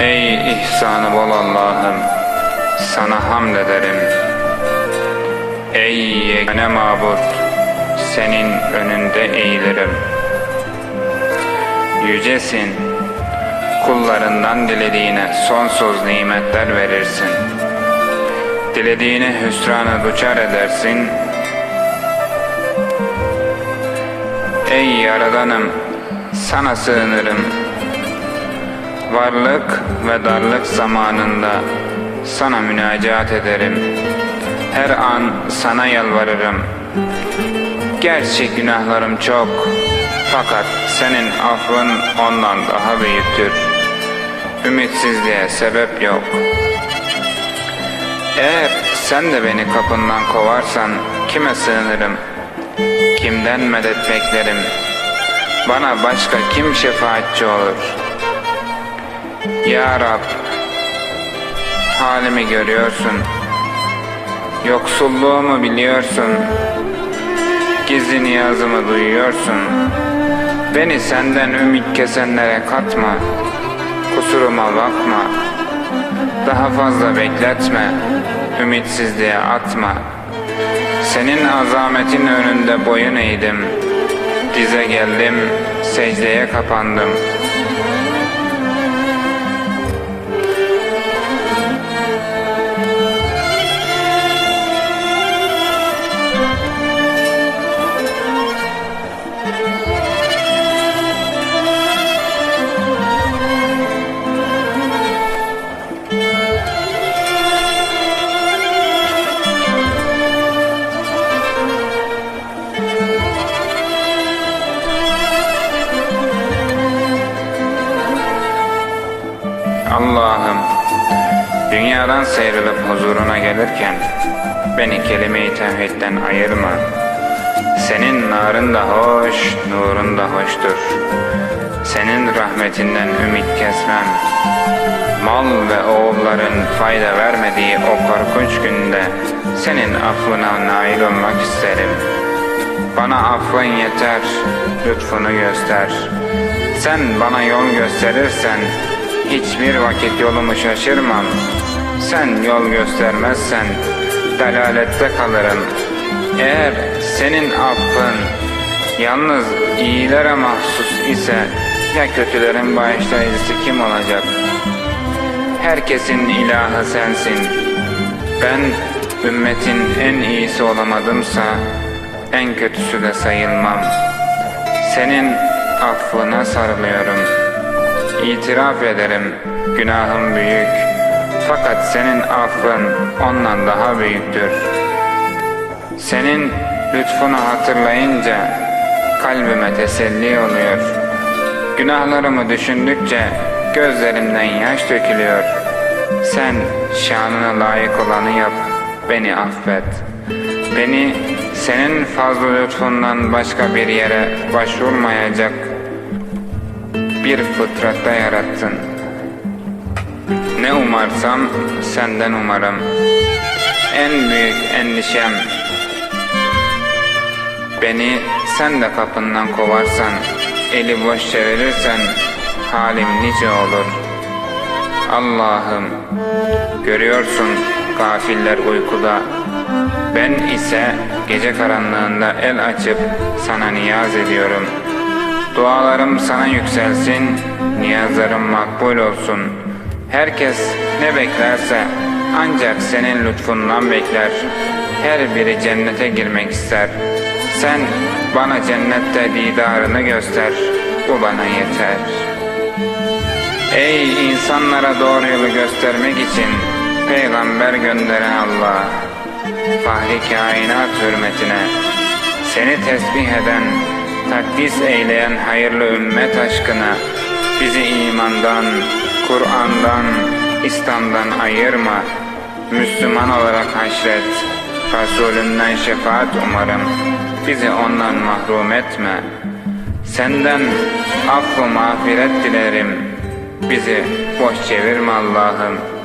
ihsanı bol Allah'ım, sana hamd ederim. Ey yegane mabut, senin önünde eğilirim. Yücesin, kullarından dilediğine sonsuz nimetler verirsin. Dilediğine hüsrana duçar edersin. Ey Yaradanım, sana sığınırım. Varlık ve darlık zamanında sana münacat ederim. Her an sana yalvarırım. Gerçi günahlarım çok, fakat senin affın ondan daha büyüktür. Ümitsizliğe sebep yok. Eğer sen de beni kapından kovarsan kime sığınırım? Kimden medet beklerim? Bana başka kim şefaatçi olur? Ya Rab, halimi görüyorsun. Yoksulluğumu biliyorsun. Gizli niyazımı duyuyorsun. Beni senden ümit kesenlere katma. Kusuruma bakma. Daha fazla bekletme. Ümitsizliğe atma. Senin azametin önünde boyun eğdim. Dize geldim, secdeye kapandım. Allah'ım, dünyadan sıyrılıp huzuruna gelirken beni kelime-i tevhidden ayırma. Senin narın da hoş, nurun da hoştur. Senin rahmetinden ümit kesmem. Mal ve oğulların fayda vermediği o korkunç günde senin affına nail olmak isterim. Bana affın yeter, lütfunu göster. Sen bana yol gösterirsen hiçbir vakit yolumu şaşırmam. Sen yol göstermezsen delalette kalırım. Eğer senin affın yalnız iyilere mahsus ise ya kötülerin bağışlayıcısı kim olacak? Herkesin ilahı sensin. Ben ümmetin en iyisi olamadımsa en kötüsü de sayılmam. Senin affına sarılıyorum. İtiraf ederim günahım büyük. Fakat senin affın ondan daha büyüktür. Senin lütfunu hatırlayınca kalbime teselli oluyor. Günahlarımı düşündükçe gözlerimden yaş dökülüyor. Sen şanına layık olanı yap, beni affet. Beni senin fazla lütfundan başka bir yere başvurmayacak bir fıtratta yarattın. Ne umarsam senden umarım. En büyük endişem beni sen de kapından kovarsan, eli boş çevirirsen halim nice olur. Allah'ım görüyorsun gafiller uykuda. Ben ise gece karanlığında el açıp sana niyaz ediyorum. Dualarım sana yükselsin, niyazlarım makbul olsun. Herkes ne beklerse ancak senin lütfundan bekler. Her biri cennete girmek ister. Sen bana cennette didarını göster, bu bana yeter. Ey insanlara doğru yolu göstermek için peygamber gönderen Allah, fahri kainat hürmetine, seni tesbih eden, takdis eyleyen hayırlı ümmet aşkına, bizi imandan, Kur'an'dan, İslam'dan ayırma, Müslüman olarak haşret, Resulünden şefaat umarım, bizi ondan mahrum etme. Senden affı mağfiret dilerim, bizi boş çevirme Allah'ım.